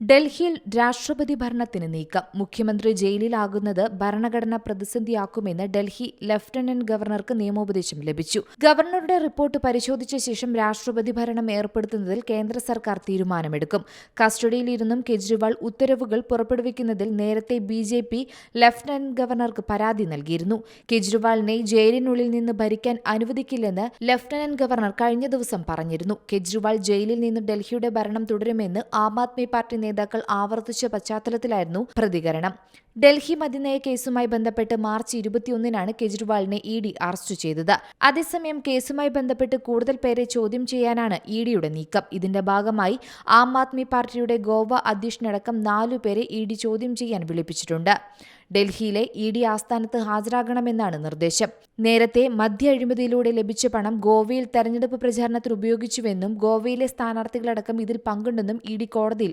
ഡൽഹിയിൽ രാഷ്ട്രപതി ഭരണത്തിന് നീക്കം. മുഖ്യമന്ത്രി ജയിലിലാകുന്നത് ഭരണഘടന പ്രതിസന്ധിയാക്കുമെന്ന് ഡൽഹി ലഫ്റ്റനന്റ് ഗവർണർക്ക് നിയമോപദേശം ലഭിച്ചു. ഗവർണറുടെ റിപ്പോർട്ട് പരിശോധിച്ച ശേഷം രാഷ്ട്രപതി ഭരണം ഏർപ്പെടുത്തുന്നതിൽ കേന്ദ്ര സർക്കാർ തീരുമാനമെടുക്കും. കസ്റ്റഡിയിലിരുന്നും കെജ്രിവാൾ ഉത്തരവുകൾ പുറപ്പെടുവിക്കുന്നതിൽ നേരത്തെ ബി ജെ പി ലഫ്റ്റനന്റ് ഗവർണർക്ക് പരാതി നൽകിയിരുന്നു. കെജ്രിവാളിനെ ജയിലിനുള്ളിൽ നിന്ന് ഭരിക്കാൻ അനുവദിക്കില്ലെന്ന് ലഫ്റ്റനന്റ് ഗവർണർ കഴിഞ്ഞ ദിവസം പറഞ്ഞിരുന്നു. കെജ്രിവാൾ ജയിലിൽ നിന്ന് ഡൽഹിയുടെ ഭരണം തുടരുമെന്ന് ആം ആദ്മി പാർട്ടി നേതാക്കൾ ആവർത്തിച്ച പശ്ചാത്തലത്തിലായിരുന്നു പ്രതികരണം. ഡൽഹി മദ്യനയ കേസുമായി ബന്ധപ്പെട്ട് മാർച്ച് ഇരുപത്തിയൊന്നിനാണ് കെജ്രിവാളിനെ ഇ ഡി അറസ്റ്റ് ചെയ്തത്. അതേസമയം കേസുമായി ബന്ധപ്പെട്ട് കൂടുതൽ പേരെ ചോദ്യം ചെയ്യാനാണ് ഇ ഡിയുടെ നീക്കം. ഇതിന്റെ ഭാഗമായി ആം ആദ്മി പാർട്ടിയുടെ ഗോവ അധ്യക്ഷനടക്കം നാലു പേരെ ഇ ഡി ചോദ്യം ചെയ്യാൻ വിളിപ്പിച്ചിട്ടുണ്ട്. ഡൽഹിയിലെ ഇ ഡി ആസ്ഥാനത്ത് ഹാജരാകണമെന്നാണ് നിർദ്ദേശം. നേരത്തെ മദ്യ അഴിമതിയിലൂടെ ലഭിച്ച പണം ഗോവയിൽ തെരഞ്ഞെടുപ്പ് പ്രചാരണത്തിൽ ഉപയോഗിച്ചുവെന്നും ഗോവയിലെ സ്ഥാനാർത്ഥികളടക്കം ഇതിൽ പങ്കുണ്ടെന്നും ഇ ഡി കോടതിയിൽ